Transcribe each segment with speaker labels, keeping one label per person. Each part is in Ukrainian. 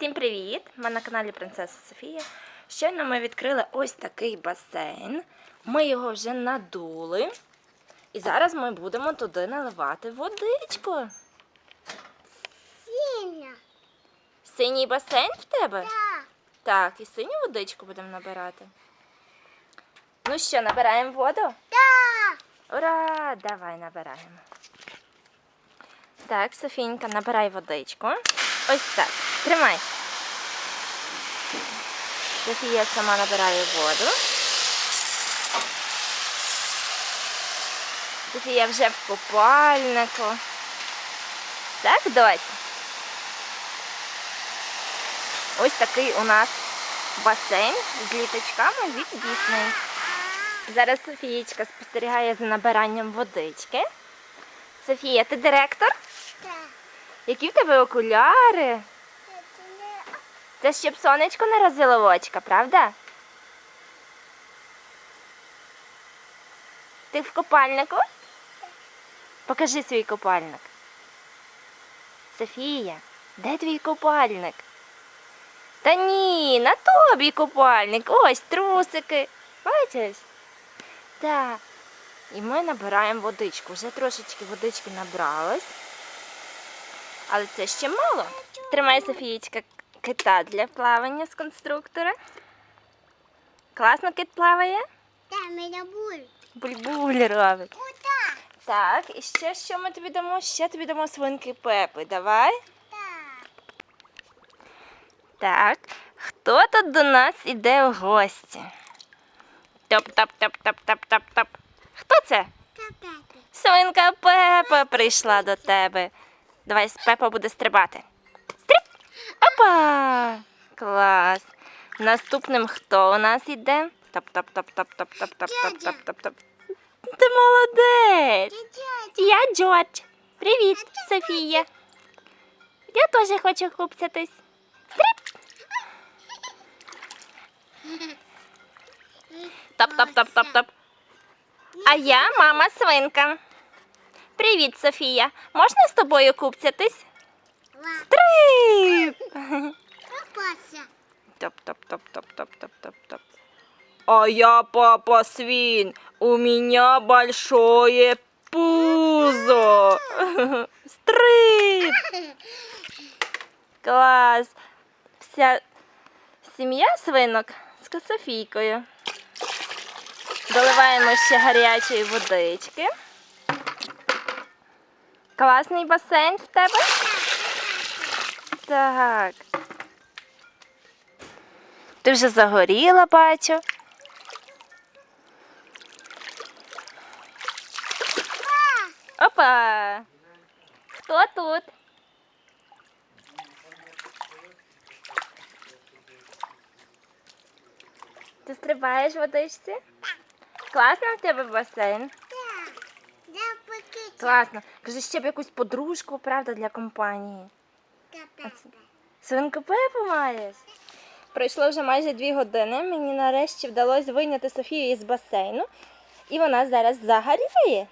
Speaker 1: Всім привіт! Ми на каналі Принцеса Софія. Щойно ми відкрили ось такий басейн. Ми його вже надули. І зараз ми будемо туди наливати водичку.
Speaker 2: Синя.
Speaker 1: Синій басейн в тебе?
Speaker 2: Да.
Speaker 1: Так, і синю водичку будемо набирати. Ну що, набираємо воду?
Speaker 2: Да.
Speaker 1: Ура! Давай набираємо. Так, Софінька, набирай водичку. Ось так. Тримай. Софія сама набирає воду. Софія вже в купальнику. Так, доць? Ось такий у нас басейн з літочками від Дісней. Зараз Софієчка спостерігає за набиранням водички. Софія, ти директор?
Speaker 2: Да.
Speaker 1: Які в тебе окуляри? Це щоб сонечко не розило в очка, правда? Ти в купальнику? Покажи свій купальник. Софія, де твій купальник? Та ні, на тобі купальник. Ось трусики. Бачиш? Так. І ми набираємо водичку. Вже трошечки водички набралось. Але це ще мало. Тримай, Софієчка, кита для плавання з конструктора. Класно кит плаває?
Speaker 2: Да, меня буль.
Speaker 1: Буль-буль робить.
Speaker 2: Куда?
Speaker 1: Так, і ще що ми тобі дамо? Ще тобі дамо свинки Пепи. Давай.
Speaker 2: Да.
Speaker 1: Так. Хто тут до нас іде в гості? Топ-топ-топ-топ-топ-топ-топ. Хто це? Свинка Пепа прийшла до тебе. Давай Пепа буде стрибати. Стриб! Опа! Клас. Наступним хто у нас іде? Топ-топ-топ-топ-топ-топ-топ-топ-топ. Ти молодець! Я Джордж. Привіт, Софія. Я теж хочу купцятись. Топ-топ-топ-топ-топ. А я мама свинка. Привіт, Софія. Можна з тобою купцятись?
Speaker 2: Ла.
Speaker 1: Трип!
Speaker 2: Попался.
Speaker 1: Топ-топ-топ-топ-топ-топ-топ. А я папа свин. У меня большое пузо. Стрип! Клас! Вся сім'я свинок з Софійкою. Доливаємо ще гарячої водички. Класний басейн в тебе? Так. Ти вже загоріла, бачу. Опа! Хто тут? Ти стрибаєш в водичці? Класно в тебе басейн?
Speaker 2: Да.
Speaker 1: Класно. Кажи, ще б якусь подружку, правда, для компанії. Свинку Пепу маєш? Пройшло вже майже дві години. Мені нарешті вдалося вийняти Софію із басейну. І вона зараз загоряє.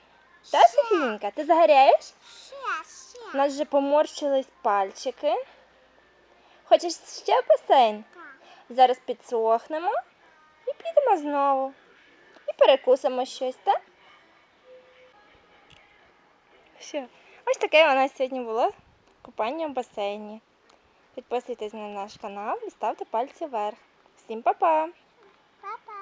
Speaker 1: Так, Софійнка, ти загоряєш? У нас вже поморщились пальчики. Хочеш ще басейн? Зараз підсохнемо і підемо знову. І перекусимо щось, так? Все. Ось таке у нас сьогодні було купання в басейні. Підписуйтесь на наш канал і ставте пальці вверх. Всім па-па! Па-па!